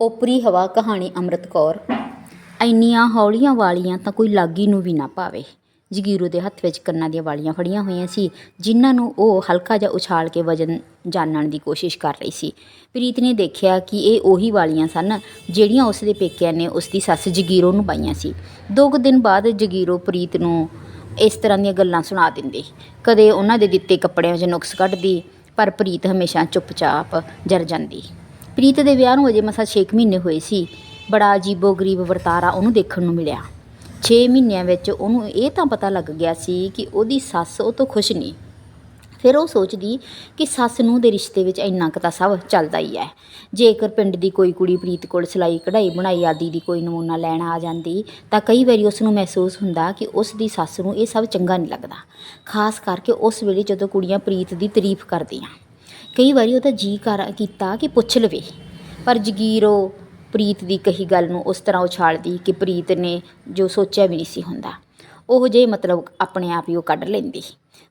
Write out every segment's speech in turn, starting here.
ਓਪਰੀ ਹਵਾ ਕਹਾਣੀ ਅੰਮ੍ਰਿਤ ਕੌਰ। ਇੰਨੀਆਂ ਹੌਲੀਆਂ ਵਾਲੀਆਂ ਤਾਂ ਕੋਈ ਲਾਗੀ ਨੂੰ ਵੀ ਨਾ ਪਾਵੇ। ਜਗੀਰੋ ਦੇ ਹੱਥ ਵਿੱਚ ਕੰਨਾਂ ਦੀਆਂ ਵਾਲੀਆਂ ਫੜੀਆਂ ਹੋਈਆਂ ਸੀ, ਜਿਨ੍ਹਾਂ ਨੂੰ ਉਹ ਹਲਕਾ ਜਿਹਾ ਉਛਾਲ ਕੇ ਵਜਨ ਜਾਣਨ ਦੀ ਕੋਸ਼ਿਸ਼ ਕਰ ਰਹੀ ਸੀ। ਪ੍ਰੀਤ ਨੇ ਦੇਖਿਆ ਕਿ ਇਹ ਉਹੀ ਵਾਲੀਆਂ ਸਨ, ਜਿਹੜੀਆਂ ਉਸ ਦੇ ਪੇਕਿਆਂ ਨੇ ਉਸ ਦੀ ਸੱਸ ਜਗੀਰੋ ਨੂੰ ਪਾਈਆਂ ਸੀ। ਦੋ ਕੁ ਦਿਨ ਬਾਅਦ ਜਗੀਰੋ ਪ੍ਰੀਤ ਨੂੰ ਇਸ ਤਰ੍ਹਾਂ ਦੀਆਂ ਗੱਲਾਂ ਸੁਣਾ ਦਿੰਦੀ। ਕਦੇ ਉਹਨਾਂ ਦੇ ਦਿੱਤੇ ਕੱਪੜਿਆਂ 'ਚ ਨੁਕਸ ਕੱਢਦੀ, ਪਰ ਪ੍ਰੀਤ ਹਮੇਸ਼ਾ ਚੁੱਪਚਾਪ ਜਰ ਜਾਂਦੀ। ਪ੍ਰੀਤ ਦੇ ਵਿਆਹ ਨੂੰ ਅਜੇ ਮਸਾਂ 6 ਮਹੀਨੇ ਹੋਏ ਸੀ। ਬੜਾ ਅਜੀਬੋ ਗਰੀਬ ਵਰਤਾਰਾ ਉਹਨੂੰ ਦੇਖਣ ਨੂੰ ਮਿਲਿਆ। 6 ਮਹੀਨਿਆਂ ਵਿੱਚ ਉਹਨੂੰ ਇਹ ਤਾਂ ਪਤਾ ਲੱਗ ਗਿਆ ਸੀ ਕਿ ਉਹਦੀ ਸੱਸ ਉਹ ਤੋਂ ਖੁਸ਼ ਨਹੀਂ। ਫਿਰ ਉਹ ਸੋਚਦੀ ਕਿ ਸੱਸ ਨੂੰ ਦੇ ਰਿਸ਼ਤੇ ਵਿੱਚ ਇੰਨਾ ਕੁ ਤਾਂ ਸਭ ਚੱਲਦਾ ਹੀ ਹੈ। ਜੇਕਰ ਪਿੰਡ ਦੀ ਕੋਈ ਕੁੜੀ ਪ੍ਰੀਤ ਕੋਲ ਸਿਲਾਈ, ਕਢਾਈ, ਬਣਾਈ ਆਦਿ ਦੀ ਕੋਈ ਨਮੂਨਾ ਲੈਣ ਆ ਜਾਂਦੀ, ਤਾਂ ਕਈ ਵਾਰੀ ਉਸ ਨੂੰ ਮਹਿਸੂਸ ਹੁੰਦਾ ਕਿ ਉਸ ਦੀ ਸੱਸ ਨੂੰ ਇਹ ਸਭ ਚੰਗਾ ਨਹੀਂ ਲੱਗਦਾ। ਖਾਸ ਕਰਕੇ ਉਸ ਵੇਲੇ ਜਦੋਂ ਕੁੜੀਆਂ ਪ੍ਰੀਤ ਦੀ ਤਾਰੀਫ ਕਰਦੀਆਂ। ਕਈ ਵਾਰੀ ਉਹਦਾ ਜੀ ਕਰ, ਕੀਤਾ ਕਿ ਪੁੱਛ ਲਵੇ। ਪਰ ਜਗੀਰ ਉਹ ਪ੍ਰੀਤ ਦੀ ਕਹੀ ਗੱਲ ਨੂੰ ਉਸ ਤਰ੍ਹਾਂ ਉਛਾਲਦੀ ਕਿ ਪ੍ਰੀਤ ਨੇ ਜੋ ਸੋਚਿਆ ਵੀ ਨਹੀਂ ਸੀ ਹੁੰਦਾ, ਉਹ ਜੇ ਮਤਲਬ ਆਪਣੇ ਆਪ ਹੀ ਉਹ ਕੱਢ ਲੈਂਦੀ।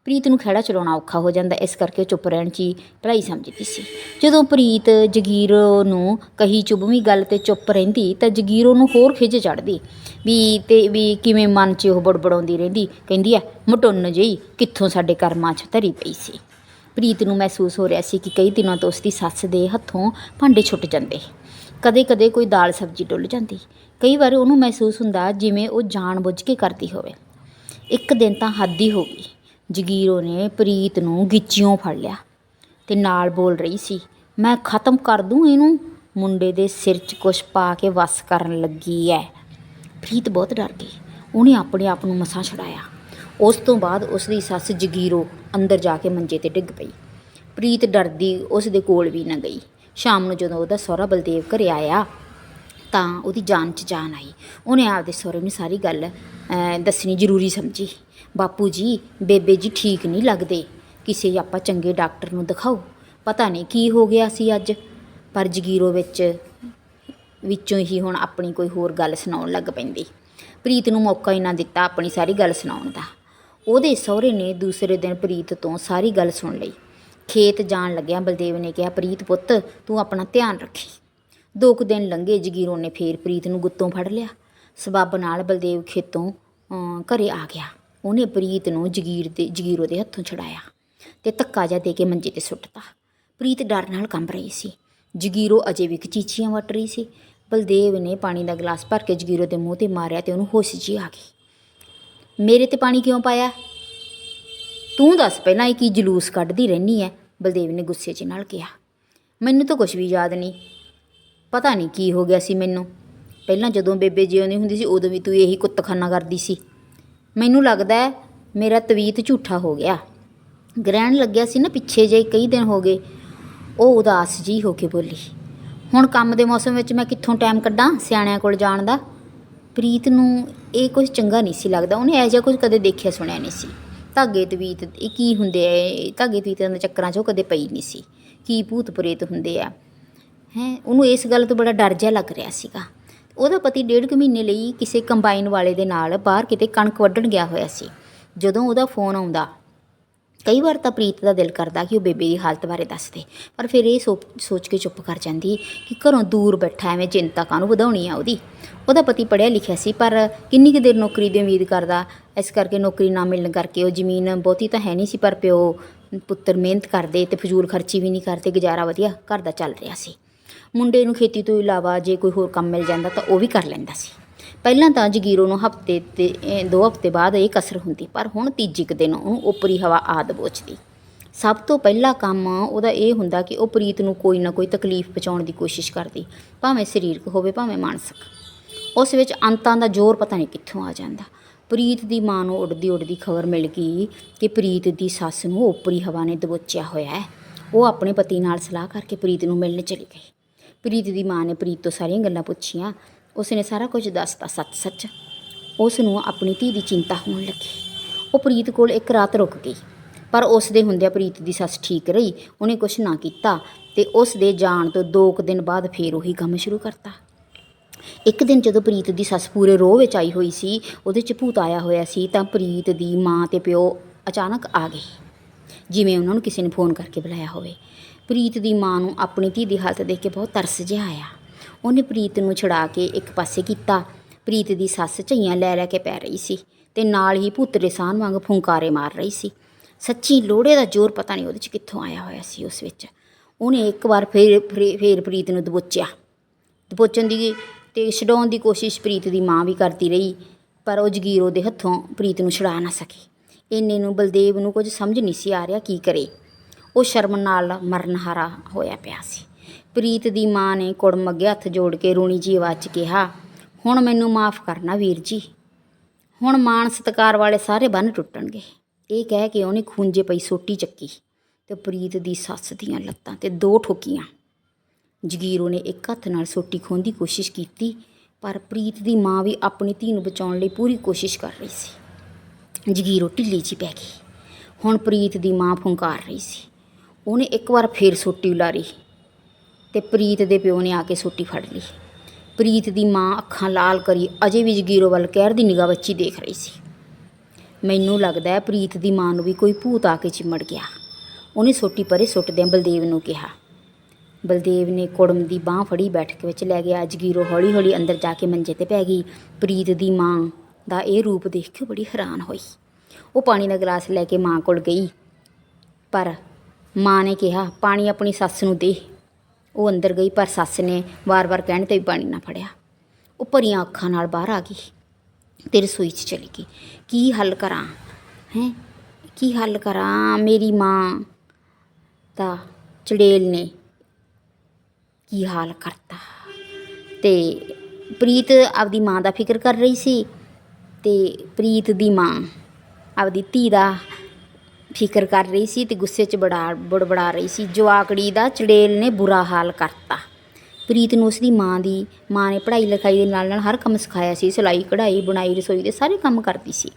ਪ੍ਰੀਤ ਨੂੰ ਖਹਿੜਾ ਚਲਾਉਣਾ ਔਖਾ ਹੋ ਜਾਂਦਾ, ਇਸ ਕਰਕੇ ਚੁੱਪ ਰਹਿਣ 'ਚ ਹੀ ਭਲਾਈ ਸਮਝਦੀ ਸੀ। ਜਦੋਂ ਪ੍ਰੀਤ ਜਗੀਰ ਨੂੰ ਕਹੀ ਚੁਭਵੀਂ ਗੱਲ ਤੇ ਚੁੱਪ ਰਹਿੰਦੀ ਤਾਂ ਜਗੀਰ ਨੂੰ ਹੋਰ ਖਿੱਚ ਚੜਦੀ ਵੀ ਤੇ ਵੀ ਕਿਵੇਂ ਮਨ 'ਚ ਉਹ ਬੜਬੜਾਉਂਦੀ ਰਹਿੰਦੀ, ਕਹਿੰਦੀ ਐ ਮਟੁੰਨ ਜਿਹੀ ਕਿੱਥੋਂ ਸਾਡੇ ਕਰਮਾਂ 'ਚ ਧਰੀ ਪਈ ਸੀ? ਪ੍ਰੀਤ ਨੂੰ ਮਹਿਸੂਸ ਹੋ ਰਿਹਾ ਸੀ ਕਿ ਕਈ ਦਿਨਾਂ ਤੋਂ ਉਸਦੀ ਸੱਸ ਦੇ ਹੱਥੋਂ ਭਾਂਡੇ ਛੁੱਟ ਜਾਂਦੇ। ਕਦੇ-ਕਦੇ ਕੋਈ ਦਾਲ ਸਬਜ਼ੀ ਡੁੱਲ ਜਾਂਦੀ। ਕਈ ਵਾਰ ਉਹਨੂੰ ਮਹਿਸੂਸ ਹੁੰਦਾ ਜਿਵੇਂ ਉਹ ਜਾਣ-ਬੁੱਝ ਕੇ ਕਰਦੀ ਹੋਵੇ। ਇੱਕ ਦਿਨ ਤਾਂ ਹੱਦ ਹੀ ਹੋ ਗਈ। ਜਗੀਰੋ ਨੇ ਪ੍ਰੀਤ ਨੂੰ ਗਿੱਚਿਓਂ ਫੜ ਲਿਆ ਤੇ ਨਾਲ ਬੋਲ ਰਹੀ ਸੀ, ਮੈਂ ਖਤਮ ਕਰ ਦੂੰ ਇਹਨੂੰ। ਮੁੰਡੇ ਦੇ ਸਿਰ 'ਚ ਕੁਛ ਪਾ ਕੇ ਵਸ ਕਰਨ ਲੱਗੀ ਐ। ਪ੍ਰੀਤ ਬਹੁਤ ਡਰ ਗਈ। ਉਹਨੇ ਆਪਣੇ ਆਪ ਨੂੰ ਮਸਾਂ ਛਡਾਇਆ। ਉਸ ਤੋਂ ਬਾਅਦ ਉਸ ਦੀ ਸੱਸ ਜਗੀਰੋ ਅੰਦਰ ਜਾ ਕੇ ਮੰਜੇ ਤੇ ਡਿੱਗ ਪਈ। ਪ੍ਰੀਤ ਡਰਦੀ ਉਸ ਦੇ ਕੋਲ ਵੀ ਨਾ ਗਈ। ਸ਼ਾਮ ਨੂੰ ਜਦੋਂ ਉਹਦਾ ਸਹੁਰਾ ਬਲਦੇਵ ਘਰੇ ਆਇਆ, ਤਾਂ ਉਹਦੀ ਜਾਨ 'ਚ ਜਾਨ ਆਈ। ਉਹਨੇ ਆਪਦੇ ਸਹੁਰੇ ਨੂੰ ਸਾਰੀ ਗੱਲ ਦੱਸਣੀ ਜ਼ਰੂਰੀ ਸਮਝੀ। ਬਾਪੂ ਜੀ, ਬੇਬੇ ਜੀ ਠੀਕ ਨਹੀਂ ਲੱਗਦੇ। ਕਿਸੇ ਆਪਾਂ ਚੰਗੇ ਡਾਕਟਰ ਨੂੰ ਦਿਖਾਓ। ਪਤਾ ਨਹੀਂ ਕੀ ਹੋ ਗਿਆ ਸੀ ਅੱਜ। ਪਰ ਜਗੀਰੋ ਵਿੱਚ, ਵਿੱਚੋਂ ਹੀ ਹੁਣ ਆਪਣੀ ਕੋਈ ਹੋਰ ਗੱਲ ਸੁਣਾਉਣ ਲੱਗ ਪੈਂਦੀ। ਪ੍ਰੀਤ ਨੂੰ ਮੌਕਾ ਹੀ ਨਾ ਦਿੱਤਾ ਆਪਣੀ ਸਾਰੀ ਗੱਲ ਸੁਣਾਉਣ ਦਾ। ਉਹਦੇ ਸਹੁਰੇ ਨੇ ਦੂਸਰੇ ਦਿਨ ਪ੍ਰੀਤ ਤੋਂ ਸਾਰੀ ਗੱਲ ਸੁਣ ਲਈ। ਖੇਤ ਜਾਣ ਲੱਗਿਆ ਬਲਦੇਵ ਨੇ ਕਿਹਾ ਪ੍ਰੀਤ ਪੁੱਤ ਤੂੰ ਆਪਣਾ ਧਿਆਨ ਰੱਖੀ। ਦੋ ਕੁ ਦਿਨ ਲੰਘੇ ਜਗੀਰੋ ਨੇ ਫੇਰ ਪ੍ਰੀਤ ਨੂੰ ਗੁੱਤੋਂ ਫੜ ਲਿਆ। ਸਬੱਬ ਨਾਲ ਬਲਦੇਵ ਖੇਤੋਂ ਅਮ, ਘਰੇ ਆ ਗਿਆ। ਉਹਨੇ ਪ੍ਰੀਤ ਨੂੰ ਜਗੀਰ ਦੇ ਜਗੀਰੋ ਦੇ ਹੱਥੋਂ ਛਡਾਇਆ ਤੇ ਧੱਕਾ ਜਾ ਦੇ ਕੇ ਮੰਜੇ ਤੇ ਸੁੱਟਤਾ। ਪ੍ਰੀਤ ਡਰ ਨਾਲ ਕੰਬ ਰਹੀ ਸੀ। ਜਗੀਰੋ ਅਜੇ ਵੀ ਕਚੀਚੀਆਂ ਵੱਟ ਰਹੀ ਸੀ। ਬਲਦੇਵ ਨੇ ਪਾਣੀ ਦਾ ਗਲਾਸ ਭਰ ਕੇ ਜਗੀਰੋ ਦੇ ਮੂੰਹ ਤੇ ਮਾਰਿਆ ਤੇ ਉਹਨੂੰ ਹੋਸ਼ ਜੀ ਆ ਗਈ। ਮੇਰੇ ਤੇ ਪਾਣੀ ਕਿਉਂ ਪਾਇਆ? ਤੂੰ ਦੱਸ ਪਹਿਲਾਂ ਇਹ ਕੀ ਜਲੂਸ ਕੱਢਦੀ ਰਹਿਨੀ ਐ? ਬਲਦੇਵ ਨੇ ਗੁੱਸੇ 'ਚ ਨਾਲ ਕਿਹਾ। ਮੈਨੂੰ ਤਾਂ ਕੁਝ ਵੀ ਯਾਦ ਨਹੀਂ। ਪਤਾ ਨਹੀਂ ਕੀ ਹੋ ਗਿਆ ਸੀ ਮੈਨੂੰ। ਪਹਿਲਾਂ ਜਦੋਂ ਬੇਬੇ ਜਿਉਂਦੀ ਹੁੰਦੀ ਸੀ, ਉਦੋਂ ਵੀ ਤੂੰ ਇਹੀ ਕੁੱਤਖਾਨਾ ਕਰਦੀ ਸੀ। ਮੈਨੂੰ ਲੱਗਦਾ ਹੈ ਮੇਰਾ ਤਵੀਤ ਝੂਠਾ ਹੋ ਗਿਆ। ਗ੍ਰਹਿਣ ਲੱਗਿਆ ਸੀ ਨਾ ਪਿੱਛੇ ਜੇ ਕਈ ਦਿਨ ਹੋ ਗਏ। ਉਹ ਉਦਾਸ ਜੀ ਹੋ ਕੇ ਬੋਲੀ, ਹੁਣ ਕੰਮ ਦੇ ਮੌਸਮ ਵਿੱਚ ਮੈਂ ਕਿੱਥੋਂ ਟਾਈਮ ਕੱਢਾਂ ਸਿਆਣਿਆਂ ਕੋਲ ਜਾਣ ਦਾ? ਪ੍ਰੀਤ ਨੂੰ ਇਹ ਕੁਝ ਚੰਗਾ ਨਹੀਂ ਸੀ ਲੱਗਦਾ। ਉਹਨੇ ਇਹੋ ਜਿਹਾ ਕੁਝ ਕਦੇ ਦੇਖਿਆ ਸੁਣਿਆ ਨਹੀਂ ਸੀ। ਧਾਗੇ ਤਵੀਤ ਇਹ ਕੀ ਹੁੰਦੇ ਆ? ਧਾਗੇ ਤਵੀਤਾਂ ਦੇ ਚੱਕਰਾਂ 'ਚ ਉਹ ਕਦੇ ਪਈ ਨਹੀਂ ਸੀ। ਕੀ ਭੂਤ ਪ੍ਰੇਤ ਹੁੰਦੇ ਆ? ਹੈ? ਉਹਨੂੰ ਇਸ ਗੱਲ ਤੋਂ ਬੜਾ ਡਰ ਜਿਹਾ ਲੱਗ ਰਿਹਾ ਸੀਗਾ। ਉਹਦਾ ਪਤੀ ਡੇਢ ਕੁ ਮਹੀਨੇ ਲਈ ਕਿਸੇ ਕੰਬਾਈਨ ਵਾਲੇ ਦੇ ਨਾਲ ਬਾਹਰ ਕਿਤੇ ਕਣਕ ਵੱਢਣ ਗਿਆ ਹੋਇਆ ਸੀ। ਜਦੋਂ ਉਹਦਾ ਫੋਨ ਆਉਂਦਾ ਕਈ ਵਾਰ ਤਾਂ ਪ੍ਰੀਤ ਦਾ ਦਿਲ ਕਰਦਾ ਕਿ ਉਹ ਬੇਬੇ ਦੀ ਹਾਲਤ ਬਾਰੇ ਦੱਸ ਦੇ, ਪਰ ਫਿਰ ਇਹ ਸੋਚ ਸੋਚ ਕੇ ਚੁੱਪ ਕਰ ਜਾਂਦੀ ਕਿ ਘਰੋਂ ਦੂਰ ਬੈਠਾ ਐਵੇਂ ਚਿੰਤਾ ਕਾਹਨੂੰ ਵਧਾਉਣੀ ਆ ਉਹਦੀ। ਉਹਦਾ ਪਤੀ ਪੜ੍ਹਿਆ ਲਿਖਿਆ ਸੀ, ਪਰ ਕਿੰਨੀ ਕੁ ਦੇਰ ਨੌਕਰੀ ਦੀ ਉਮੀਦ ਕਰਦਾ, ਇਸ ਕਰਕੇ ਨੌਕਰੀ ਨਾ ਮਿਲਣ ਕਰਕੇ ਉਹ ਜ਼ਮੀਨ ਬਹੁਤੀ ਤਾਂ ਹੈ ਨਹੀਂ ਸੀ, ਪਰ ਪਿਓ, ਪੁੱਤਰ ਮਿਹਨਤ ਕਰਦੇ ਤੇ ਫਜ਼ੂਲ ਖਰਚੀ ਵੀ ਨਹੀਂ ਕਰਦੇ, ਗੁਜ਼ਾਰਾ ਵਧੀਆ ਘਰ ਦਾ ਚੱਲ ਰਿਹਾ ਸੀ। ਮੁੰਡੇ ਨੂੰ ਖੇਤੀ ਤੋਂ ਇਲਾਵਾ ਜੇ ਕੋਈ ਹੋਰ ਕੰਮ ਮਿਲ ਜਾਂਦਾ ਤਾਂ ਉਹ ਵੀ ਕਰ ਲੈਂਦਾ ਸੀ। ਪਹਿਲਾਂ ਤਾਂ ਜਗੀਰੋ ਨੂੰ ਹਫ਼ਤੇ ਤੇ ਦੋ ਹਫ਼ਤੇ ਬਾਅਦ ਇਹ ਕਸਰ ਹੁੰਦੀ, ਪਰ ਹੁਣ ਤੀਜੀ ਕੁ ਦਿਨ ਉਹਨੂੰ ਉਪਰੀ ਹਵਾ ਆਦ ਬੋਚਦੀ ਸਭ ਤੋਂ ਪਹਿਲਾ ਕੰਮ ਉਹਦਾ ਇਹ ਹੁੰਦਾ ਕਿ ਉਹ ਪ੍ਰੀਤ ਨੂੰ ਕੋਈ ਨਾ ਕੋਈ ਤਕਲੀਫ ਪਹੁੰਚਾਉਣ ਦੀ ਕੋਸ਼ਿਸ਼ ਕਰਦੀ, ਭਾਵੇਂ ਸਰੀਰਕ ਹੋਵੇ, ਭਾਵੇਂ ਮਾਨਸਿਕ। ਉਸ ਵਿੱਚ ਅੰਤਾਂ ਦਾ ਜ਼ੋਰ ਪਤਾ ਨਹੀਂ ਕਿੱਥੋਂ ਆ ਜਾਂਦਾ। ਪ੍ਰੀਤ ਦੀ ਮਾਂ ਨੂੰ ਉੱਡਦੀ ਉੱਡਦੀ ਖਬਰ ਮਿਲ ਗਈ ਕਿ ਪ੍ਰੀਤ ਦੀ ਸੱਸ ਨੂੰ ਉਪਰੀ ਹਵਾ ਨੇ ਦਬੋਚਿਆ ਹੋਇਆ ਹੈ। ਉਹ ਆਪਣੇ ਪਤੀ ਨਾਲ ਸਲਾਹ ਕਰਕੇ ਪ੍ਰੀਤ ਨੂੰ ਮਿਲਣ ਚਲੀ ਗਈ। ਪ੍ਰੀਤ ਦੀ ਮਾਂ ਨੇ ਪ੍ਰੀਤ ਤੋਂ ਸਾਰੀਆਂ ਗੱਲਾਂ ਪੁੱਛੀਆਂ। ਉਸ ਨੇ ਸਾਰਾ ਕੁਝ ਦੱਸਤਾ ਸੱਚ ਸੱਚ ਉਸ ਨੂੰ ਆਪਣੀ ਧੀ ਦੀ ਚਿੰਤਾ ਹੋਣ ਲੱਗੀ। ਉਹ ਪ੍ਰੀਤ ਕੋਲ ਇੱਕ ਰਾਤ ਰੁਕ ਗਈ। ਪਰ ਉਸ ਦੇ ਹੁੰਦਿਆਂ ਪ੍ਰੀਤ ਦੀ ਸੱਸ ਠੀਕ ਰਹੀ, ਉਹਨੇ ਕੁਝ ਨਾ ਕੀਤਾ ਤੇ ਉਸ ਦੇ ਜਾਣ ਤੋਂ ਦੋ ਕੁ ਦਿਨ ਬਾਅਦ ਫੇਰ ਉਹੀ ਕੰਮ ਸ਼ੁਰੂ ਕਰਤਾ। ਇੱਕ ਦਿਨ ਜਦੋਂ ਪ੍ਰੀਤ ਦੀ ਸੱਸ ਪੂਰੇ ਰੋਹ ਵਿੱਚ ਆਈ ਹੋਈ ਸੀ, ਉਹਦੇ ਚ ਭੂਤ ਆਇਆ ਹੋਇਆ ਸੀ, ਤਾਂ ਪ੍ਰੀਤ ਦੀ ਮਾਂ ਤੇ ਪਿਓ ਅਚਾਨਕ ਆ ਗਏ। ਜਿਵੇਂ ਉਹਨਾਂ ਨੂੰ ਕਿਸੇ ਨੇ ਫੋਨ ਕਰਕੇ ਬੁਲਾਇਆ ਹੋਵੇ। ਪ੍ਰੀਤ ਦੀ ਮਾਂ ਨੂੰ ਆਪਣੀ ਧੀ ਦੀ ਹਾਲਤ ਦੇਖ ਕੇ ਬਹੁਤ ਤਰਸ ਜਿਹਾ ਆਇਆ। ਉਹਨੇ ਪ੍ਰੀਤ ਨੂੰ ਛੁਡਾ ਕੇ ਇੱਕ ਪਾਸੇ ਕੀਤਾ। ਪ੍ਰੀਤ ਦੀ ਸੱਸ ਝਈਆਂ ਲੈ ਲੈ ਕੇ ਪੈ ਰਹੀ ਸੀ ਤੇ ਨਾਲ ਹੀ ਪੁੱਤਰੇ ਸਾਨ ਵਾਂਗ ਫੁੰਕਾਰੇ ਮਾਰ ਰਹੀ ਸੀ। ਸੱਚੀ ਲੋੜੇ ਦਾ ਜ਼ੋਰ ਪਤਾ ਨਹੀਂ ਉਹਦੇ 'ਚ ਕਿੱਥੋਂ ਆਇਆ ਹੋਇਆ ਸੀ ਉਸ ਵਿੱਚ। ਉਹਨੇ ਇੱਕ ਵਾਰ ਫੇਰ ਫਰੇ- ਫੇਰ ਪ੍ਰੀਤ ਨੂੰ ਦਬੋਚਿਆ। ਦਬੋਚਣ ਦੀ ਤੇ ਛਡਾਉਣ ਦੀ ਕੋਸ਼ਿਸ਼ ਪ੍ਰੀਤ ਦੀ ਮਾਂ ਵੀ ਕਰਦੀ ਰਹੀ, ਪਰ ਉਹ ਜਗੀਰ ਉਹਦੇ ਹੱਥੋਂ ਪ੍ਰੀਤ ਨੂੰ ਛੁਡਾ ਨਾ ਸਕੀ। ਇੰਨੇ ਨੂੰ ਬਲਦੇਵ ਨੂੰ ਕੁਝ ਸਮਝ ਨਹੀਂ ਸੀ ਆ ਰਿਹਾ ਕੀ ਕਰੇ। ਉਹ ਸ਼ਰਮ ਨਾਲ ਮਰਨਹਾਰਾ ਹੋਇਆ ਪਿਆ ਸੀ। ਪ੍ਰੀਤ ਦੀ ਮਾਂ ਨੇ ਕੁੜਮ ਅੱਗੇ ਹੱਥ ਜੋੜ ਕੇ ਰੂਣੀ ਜੀ ਆਵਾਜ਼ 'ਚ ਕਿਹਾ, ਹੁਣ ਮੈਨੂੰ ਮਾਫ ਕਰਨਾ ਵੀਰ ਜੀ। ਹੁਣ ਮਾਣ ਸਤਕਾਰ ਵਾਲੇ ਸਾਰੇ ਬੰਨ ਟੁੱਟਣਗੇ। ਇਹ ਕਹਿ ਕੇ ਉਹਨੇ ਖੂੰਜੇ ਪਈ ਸੋਟੀ ਚੱਕੀ ਤੇ ਪ੍ਰੀਤ ਦੀ ਸੱਸ ਦੀਆਂ ਲੱਤਾਂ ਤੇ ਦੋ ਠੋਕੀਆਂ। ਜਗੀਰੋ ਨੇ ਇੱਕ ਹੱਥ ਨਾਲ ਸੋਟੀ ਖੋਹਣ ਦੀ ਕੋਸ਼ਿਸ਼ ਕੀਤੀ, ਪਰ ਪ੍ਰੀਤ ਦੀ ਮਾਂ ਵੀ ਆਪਣੀ ਧੀ ਨੂੰ ਬਚਾਉਣ ਲਈ ਪੂਰੀ ਕੋਸ਼ਿਸ਼ ਕਰ ਰਹੀ ਸੀ। ਜਗੀਰੋ ਢਿੱਲੀ 'ਚ ਹੀ ਪੈ ਗਈ। ਹੁਣ ਪ੍ਰੀਤ ਦੀ ਮਾਂ ਫੁੰਕਾਰ ਰਹੀ ਸੀ। ਉਹਨੇ ਇੱਕ ਵਾਰ ਫੇਰ ਸੋਟੀ ਉਲਾਰੀ। ਤੇ ਪ੍ਰੀਤ ਦੇ ਪਿਓ ਨੇ ਆ ਕੇ ਸੋਟੀ ਫੜ ਲਈ। ਪ੍ਰੀਤ ਦੀ ਮਾਂ ਅੱਖਾਂ ਲਾਲ ਕਰੀ ਅਜੇ ਵੀ ਜਗੀਰੋ ਵੱਲ ਕਹਿਰ ਦੀ ਨਿਗਾਹ ਬੱਚੀ ਦੇਖ ਰਹੀ ਸੀ। ਮੈਨੂੰ ਲੱਗਦਾ ਹੈ ਪ੍ਰੀਤ ਦੀ ਮਾਂ ਨੂੰ ਵੀ ਕੋਈ ਭੂਤ ਆ ਕੇ ਚਿਮੜ ਗਿਆ। ਉਹਨੇ ਸੋਟੀ ਪਰੇ ਸੁੱਟਦਿਆਂ ਬਲਦੇਵ ਨੂੰ ਕਿਹਾ। ਬਲਦੇਵ ਨੇ ਕੁੜਮ ਦੀ ਬਾਹ ਫੜੀ, ਬੈਠਕ ਵਿੱਚ ਲੈ ਗਿਆ। ਜਗੀਰੋ ਹੌਲੀ ਹੌਲੀ ਅੰਦਰ ਜਾ ਕੇ ਮੰਜੇ ਤੇ ਪੈ ਗਈ। ਪ੍ਰੀਤ ਦੀ ਮਾਂ ਦਾ ਇਹ ਰੂਪ ਦੇਖ ਕੇ ਬੜੀ ਹੈਰਾਨ ਹੋਈ। ਉਹ ਪਾਣੀ ਦਾ ਗਲਾਸ ਲੈ ਕੇ ਮਾਂ ਕੋਲ ਗਈ। ਪਰ ਮਾਂ ਨੇ ਕਿਹਾ, ਪਾਣੀ ਆਪਣੀ ਸੱਸ ਨੂੰ ਦੇ। ਉਹ ਅੰਦਰ ਗਈ, ਪਰ ਸੱਸ ਨੇ ਵਾਰ-ਵਾਰ ਕਹਿਣ ਤੇ ਵੀ ਪਾਣੀ ਨਾ ਫੜਿਆ। ਉਹ ਭਰੀਆਂ ਅੱਖਾਂ ਨਾਲ ਬਾਹਰ ਆ ਗਈ ਤੇ ਰਸੋਈ 'ਚ ਚਲੀ ਗਈ। ਕੀ ਹੱਲ ਕਰਾਂ? ਹੈ? ਕੀ ਹੱਲ ਕਰਾਂ? ਮੇਰੀ ਮਾਂ ਦਾ ਚੜੇਲ ਨੇ ਕੀ ਹਾਲ ਕਰਤਾ? ਤੇ ਪ੍ਰੀਤ ਆਪਦੀ ਮਾਂ ਦਾ ਫਿਕਰ ਕਰ ਰਹੀ ਸੀ ਤੇ ਪ੍ਰੀਤ ਦੀ ਮਾਂ ਆਪਦੀ ਧੀ ਦਾ ਫਿਕਰ ਕਰ ਰਹੀ ਸੀ ਤੇ ਗੁੱਸੇ 'ਚ ਬੜਾ ਬੜਬੜਾ ਰਹੀ ਸੀ। ਜਵਾਕੜੀ ਦਾ ਚੜੇਲ ਨੇ ਬੁਰਾ ਹਾਲ ਕਰਤਾ। ਪ੍ਰੀਤ ਨੂੰ ਉਸਦੀ ਮਾਂ ਦੀ, ਮਾਂ ਨੇ ਪੜ੍ਹਾਈ ਲਿਖਾਈ ਦੇ ਨਾਲ ਨਾਲ ਹਰ ਕੰਮ ਸਿਖਾਇਆ ਸੀ। ਸਿਲਾਈ, ਕਢਾਈ, ਬੁਣਾਈ, ਰਸੋਈ ਦੇ ਸਾਰੇ ਕੰਮ ਕਰਦੀ ਸੀ।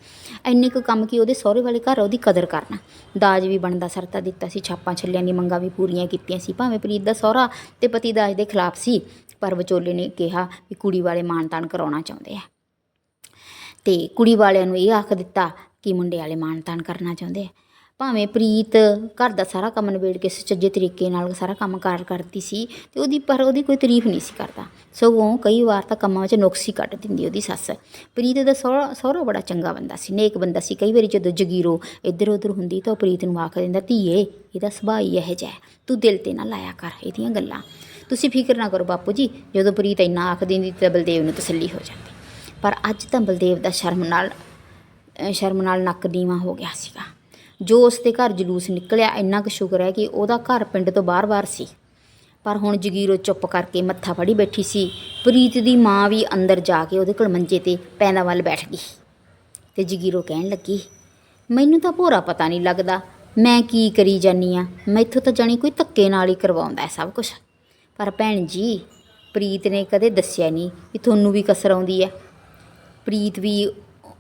ਇੰਨੇ ਕੁ ਕੰਮ ਕਿ ਉਹਦੇ ਸਹੁਰੇ ਵਾਲੇ ਘਰ ਉਹਦੀ ਕਦਰ ਕਰਨਾ। ਦਾਜ ਵੀ ਬਣਦਾ ਸਰਤਾ ਦਿੱਤਾ ਸੀ। ਛਾਪਾਂ ਛੱਲਿਆਂ ਦੀ ਮੰਗਾਂ ਵੀ ਪੂਰੀਆਂ ਕੀਤੀਆਂ ਸੀ। ਭਾਵੇਂ ਪ੍ਰੀਤ ਦਾ ਸਹੁਰਾ ਤੇ ਪਤੀ ਦਾਜ ਦੇ ਖਿਲਾਫ ਸੀ, ਪਰ ਵਿਚੋਲੇ ਨੇ ਕਿਹਾ ਵੀ ਕੁੜੀ ਵਾਲੇ ਮਾਣ ਤਾਣ ਕਰਾਉਣਾ ਚਾਹੁੰਦੇ ਆ। ਤੇ ਕੁੜੀ ਵਾਲਿਆਂ ਨੂੰ ਇਹ ਆਖ ਦਿੱਤਾ ਕਿ ਮੁੰਡੇ ਵਾਲੇ ਮਾਣ ਤਾਣ ਕਰਨਾ ਚਾਹੁੰਦੇ ਆ। ਭਾਵੇਂ ਪ੍ਰੀਤ ਘਰ ਦਾ ਸਾਰਾ ਕੰਮ ਨਿਬੇੜ ਕੇ ਸੁਚੱਜੇ ਤਰੀਕੇ ਨਾਲ ਸਾਰਾ ਕੰਮ ਕਾਰ ਕਰਦੀ ਸੀ ਤੇ ਉਹਦੀ, ਪਰ ਉਹਦੀ ਕੋਈ ਤਾਰੀਫ ਨਹੀਂ ਸੀ ਕਰਦਾ। ਸਗੋਂ ਕਈ ਵਾਰ ਤਾਂ ਕੰਮਾਂ ਵਿੱਚ ਨੁਕਸ ਹੀ ਕੱਢ ਦਿੰਦੀ ਉਹਦੀ ਸੱਸ। ਪ੍ਰੀਤ ਦਾ ਸਹੁਰਾ ਸਹੁਰਾ ਬੜਾ ਚੰਗਾ ਬੰਦਾ ਸੀ, ਨੇਕ ਬੰਦਾ ਸੀ। ਕਈ ਵਾਰੀ ਜਦੋਂ ਜਗੀਰੋ ਇੱਧਰ ਉੱਧਰ ਹੁੰਦੀ ਤਾਂ ਉਹ ਪ੍ਰੀਤ ਨੂੰ ਆਖ ਦਿੰਦਾ, ਧੀਏ, ਇਹਦਾ ਸੁਭਾਅ ਹੀ ਇਹੋ ਜਿਹਾ ਤੂੰ ਦਿਲ ਤੇ ਨਾ ਲਾਇਆ ਕਰ ਇਹਦੀਆਂ ਗੱਲਾਂ। ਤੁਸੀਂ ਫਿਕਰ ਨਾ ਕਰੋ ਬਾਪੂ ਜੀ, ਜਦੋਂ ਪ੍ਰੀਤ ਇੰਨਾ ਆਖ ਦਿੰਦੀ ਤਾਂ ਬਲਦੇਵ ਨੂੰ ਤਸੱਲੀ ਹੋ ਜਾਂਦੀ। ਪਰ ਅੱਜ ਤਾਂ ਬਲਦੇਵ ਦਾ ਸ਼ਰਮ ਨਾਲ ਸ਼ਰਮ ਨਾਲ ਨੱਕ ਨੀਵਾਂ ਹੋ ਗਿਆ ਸੀਗਾ। ਜੋ ਉਸ ਦੇ ਘਰ ਜਲੂਸ ਨਿਕਲਿਆ, ਇੰਨਾ ਕੁ ਸ਼ੁਕਰ ਹੈ ਕਿ ਉਹਦਾ ਘਰ ਪਿੰਡ ਤੋਂ ਬਾਹਰ-ਬਾਹਰ ਸੀ। ਪਰ ਹੁਣ ਜਗੀਰੋ ਚੁੱਪ ਕਰਕੇ ਮੱਥਾ ਫੜੀ ਬੈਠੀ ਸੀ। ਪ੍ਰੀਤ ਦੀ ਮਾਂ ਵੀ ਅੰਦਰ ਜਾ ਕੇ ਉਹਦੇ ਕੋਲ ਮੰਜੇ ਤੇ ਪੈਂਦਾ ਵੱਲ ਬੈਠ ਗਈ। ਤੇ ਜਗੀਰੋ ਕਹਿਣ ਲੱਗੀ, ਮੈਨੂੰ ਤਾਂ ਭੋਰਾ ਪਤਾ ਨਹੀਂ ਲੱਗਦਾ, ਮੈਂ ਕੀ ਕਰੀ ਜਾਨੀ ਆ? ਮੈਥੋਂ ਤਾਂ ਜਾਣੀ ਕੋਈ ਧੱਕੇ ਨਾਲ ਹੀ ਕਰਵਾਉਂਦਾ ਹੈ ਸਭ ਕੁਝ ਪਰ ਭੈਣ ਜੀ, ਪ੍ਰੀਤ ਨੇ ਕਦੇ ਦੱਸਿਆ ਨਹੀਂ ਕਿ ਤੁਹਾਨੂੰ ਵੀ ਕਸਰ ਆਉਂਦੀ ਹੈ। ਪ੍ਰੀਤ ਵੀ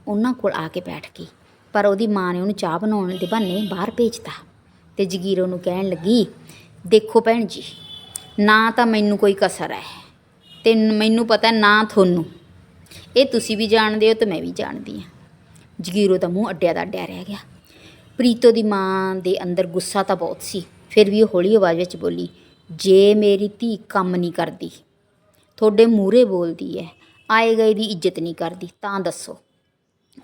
ਉਹਨਾਂ ਕੋਲ ਆ ਕੇ ਬੈਠ ਗਈ। ਪਰ ਉਹਦੀ ਮਾਂ ਨੇ ਉਹਨੂੰ ਚਾਹ ਬਣਾਉਣ ਦੇ ਬਹਾਨੇ ਬਾਹਰ ਭੇਜਤਾ ਤੇ ਜਗੀਰੋ ਨੂੰ ਕਹਿਣ ਲੱਗੀ, ਦੇਖੋ ਭੈਣ ਜੀ, ਨਾ ਤਾਂ ਮੈਨੂੰ ਕੋਈ ਕਸਰ ਹੈ ਤੇ ਮੈਨੂੰ ਪਤਾ ਨਾ ਤੁਹਾਨੂੰ। ਇਹ ਤੁਸੀਂ ਵੀ ਜਾਣਦੇ ਹੋ ਤੇ ਮੈਂ ਵੀ ਜਾਣਦੀ ਹਾਂ। ਜਗੀਰੋ ਦਾ ਮੂੰਹ ਅੱਡਿਆ ਦਾ ਅੱਡਿਆ ਰਹਿ ਗਿਆ। ਪ੍ਰੀਤੋ ਦੀ ਮਾਂ ਦੇ ਅੰਦਰ ਗੁੱਸਾ ਤਾਂ ਬਹੁਤ ਸੀ, ਫਿਰ ਵੀ ਉਹ ਹੌਲੀ ਆਵਾਜ਼ ਵਿੱਚ ਬੋਲੀ, ਜੇ ਮੇਰੀ ਧੀ ਕੰਮ ਨਹੀਂ ਕਰਦੀ, ਤੁਹਾਡੇ ਮੂਹਰੇ ਬੋਲਦੀ ਹੈ, ਆਏ ਗਏ ਦੀ ਇੱਜ਼ਤ ਨਹੀਂ ਕਰਦੀ, ਤਾਂ ਦੱਸੋ,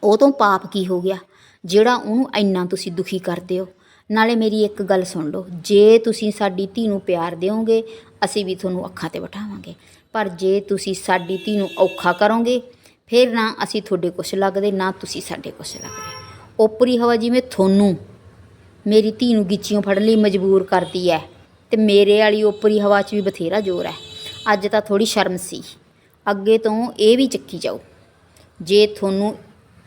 ਉਹ ਤੋਂ ਪਾਪ ਕੀ ਹੋ ਗਿਆ? ਜਿਹੜਾ ਉਹਨੂੰ ਇੰਨਾ ਤੁਸੀਂ ਦੁਖੀ ਕਰਦੇ ਹੋ। ਨਾਲੇ ਮੇਰੀ ਇੱਕ ਗੱਲ ਸੁਣ ਲਓ, ਜੇ ਤੁਸੀਂ ਸਾਡੀ ਧੀ ਨੂੰ ਪਿਆਰ ਦਿਓਗੇ, ਅਸੀਂ ਵੀ ਤੁਹਾਨੂੰ ਅੱਖਾਂ ਤੇ ਬਿਠਾਵਾਂਗੇ। ਪਰ ਜੇ ਤੁਸੀਂ ਸਾਡੀ ਧੀ ਨੂੰ ਔਖਾ ਕਰੋਗੇ, ਫਿਰ ਨਾ ਅਸੀਂ ਤੁਹਾਡੇ ਕੁਛ ਲੱਗਦੇ, ਨਾ ਤੁਸੀਂ ਸਾਡੇ ਕੁਛ ਲੱਗਦੇ। ਓਪਰੀ ਹਵਾ ਜਿਵੇਂ ਤੁਹਾਨੂੰ ਮੇਰੀ ਧੀ ਨੂੰ ਗਿੱਚੀਆਂ ਫੜਨ ਲਈ ਮਜਬੂਰ ਕਰਦੀ ਹੈ ਤੇ ਮੇਰੇ ਵਾਲੀ ਓਪਰੀ ਹਵਾ 'ਚ ਵੀ ਬਥੇਰਾ ਜ਼ੋਰ ਹੈ ਅੱਜ ਤਾਂ ਥੋੜੀ ਸ਼ਰਮ ਸੀ। ਅੱਗੇ ਤੋਂ ਇਹ ਵੀ ਚੱਕੀ ਜਾਓ ਜੇ ਤੁਹਾਨੂੰ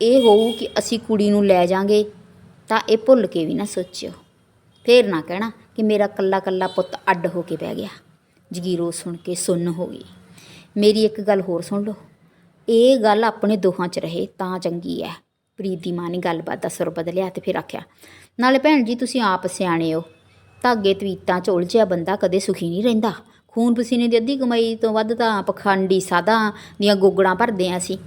ਇਹ ਹੋਊ ਕਿ ਅਸੀਂ ਕੁੜੀ ਨੂੰ ਲੈ ਜਾਾਂਗੇ, ਤਾਂ ਇਹ ਭੁੱਲ ਕੇ ਵੀ ਨਾ ਸੋਚਿਓ। ਫੇਰ ਨਾ ਕਹਿਣਾ ਕਿ ਮੇਰਾ ਕੱਲਾ ਕੱਲਾ ਪੁੱਤ ਅੱਡ ਹੋ ਕੇ ਬਹਿ ਗਿਆ। ਜਗੀਰੋ ਸੁਣ ਕੇ ਸੁੰਨ ਹੋ ਗਈ। ਮੇਰੀ ਇੱਕ ਗੱਲ ਹੋਰ ਸੁਣ ਲਓ। ਇਹ ਗੱਲ ਆਪਣੇ ਦੋਹਾਂ 'ਚ ਰਹੇ ਤਾਂ ਚੰਗੀ ਹੈ ਪ੍ਰੀਤ ਦੀ ਮਾਂ ਨੇ ਗੱਲਬਾਤ ਦਾ ਸੁਰ ਬਦਲਿਆ ਤੇ ਫਿਰ ਆਖਿਆ, ਨਾਲੇ ਭੈਣ ਜੀ, ਤੁਸੀਂ ਆਪ ਸਿਆਣੇ ਹੋ। ਧਾਗੇ ਤਵੀਤਾਂ 'ਚ ਉਲਝਿਆ ਬੰਦਾ ਕਦੇ ਸੁਖੀ ਨਹੀਂ ਰਹਿੰਦਾ। ਖੂਨ ਪਸੀਨੇ ਦੀ ਅੱਧੀ ਕਮਾਈ ਤੋਂ ਵੱਧ ਤਾਂ ਪਖੰਡੀ ਸਾਦਾ ਦੀਆਂ ਗੋਗੜਾਂ ਭਰਦੇ ਆ ਅਸੀਂ।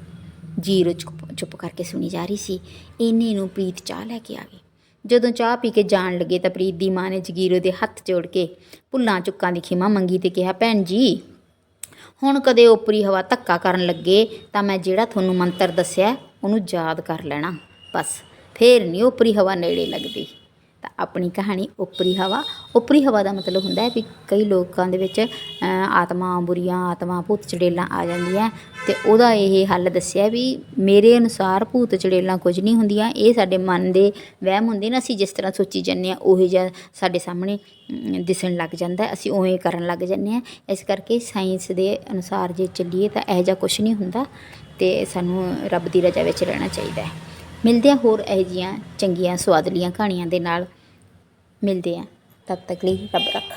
ਜੀਰੋ ਚੁੱਪ ਚੁੱਪ ਕਰਕੇ ਸੁਣੀ ਜਾ ਰਹੀ ਸੀ। ਇੰਨੇ ਨੂੰ ਪ੍ਰੀਤ ਚਾਹ ਲੈ ਕੇ ਆ ਗਈ। ਜਦੋਂ ਚਾਹ ਪੀ ਕੇ ਜਾਣ ਲੱਗੇ ਤਾਂ ਪ੍ਰੀਤ ਦੀ ਮਾਂ ਨੇ ਜਗੀਰੋ ਦੇ ਹੱਥ ਜੋੜ ਕੇ ਭੁੱਲਾਂ ਚੁੱਕਾਂ ਦੀ ਖਿਮਾ ਮੰਗੀ ਤੇ ਕਿਹਾ, ਭੈਣ ਜੀ, ਹੁਣ ਕਦੇ ਓਪਰੀ ਹਵਾ ਧੱਕਾ ਕਰਨ ਲੱਗੇ ਤਾਂ ਮੈਂ ਜਿਹੜਾ ਤੁਹਾਨੂੰ ਮੰਤਰ ਦੱਸਿਆ, ਉਹਨੂੰ ਯਾਦ ਕਰ ਲੈਣਾ। ਬਸ, ਫੇਰ ਨਹੀਂ ਓਪਰੀ ਹਵਾ ਨੇੜੇ ਲੱਗਦੀ। ਤਾਂ ਆਪਣੀ ਕਹਾਣੀ ਓਪਰੀ ਹਵਾ ਓਪਰੀ ਹਵਾ ਦਾ ਮਤਲਬ ਹੁੰਦਾ ਹੈ ਵੀ ਕਈ ਲੋਕਾਂ ਦੇ ਵਿੱਚ ਆਤਮਾ ਬੁਰੀਆਂ, ਆਤਮਾ ਭੂਤ ਚੜੇਲਾਂ ਆ ਜਾਂਦੀਆਂ ਤੇ ਉਹਦਾ ਇਹ ਹੱਲ ਦੱਸਿਆ ਵੀ ਮੇਰੇ ਅਨੁਸਾਰ ਭੂਤ ਚੜੇਲਾਂ ਕੁਝ ਨਹੀਂ ਹੁੰਦੀਆਂ, ਇਹ ਸਾਡੇ ਮਨ ਦੇ ਵਹਿਮ ਹੁੰਦੇ ਨੇ, ਅਸੀਂ ਜਿਸ ਤਰ੍ਹਾਂ ਸੋਚੀ ਜਾਂਦੇ ਆ ਉਹੀ ਜਿਹਾ ਸਾਡੇ ਸਾਹਮਣੇ ਦਿਸਣ ਲੱਗ ਜਾਂਦਾ ਅਸੀਂ ਉਵੇਂ ਕਰਨ ਲੱਗ ਜਾਂਦੇ ਆ ਇਸ ਕਰਕੇ ਸਾਇੰਸ ਦੇ ਅਨੁਸਾਰ ਜੇ ਚੱਲੀਏ ਤਾਂ ਇਹੋ ਜਿਹਾ ਕੁਝ ਨਹੀਂ ਹੁੰਦਾ ਤੇ ਸਾਨੂੰ ਰੱਬ ਦੀ ਰਜ਼ਾ ਵਿੱਚ ਰਹਿਣਾ ਚਾਹੀਦਾ ਹੈ। ਮਿਲਦੇ ਆ ਹੋਰ ਇਹੋ ਜਿਹੀਆਂ ਚੰਗੀਆਂ ਸਵਾਦਲੀਆਂ ਕਹਾਣੀਆਂ ਦੇ ਨਾਲ ਮਿਲਦੇ ਆ ਤਦ ਤੱਕ ਲਈ ਰੱਬ ਰੱਖਾ।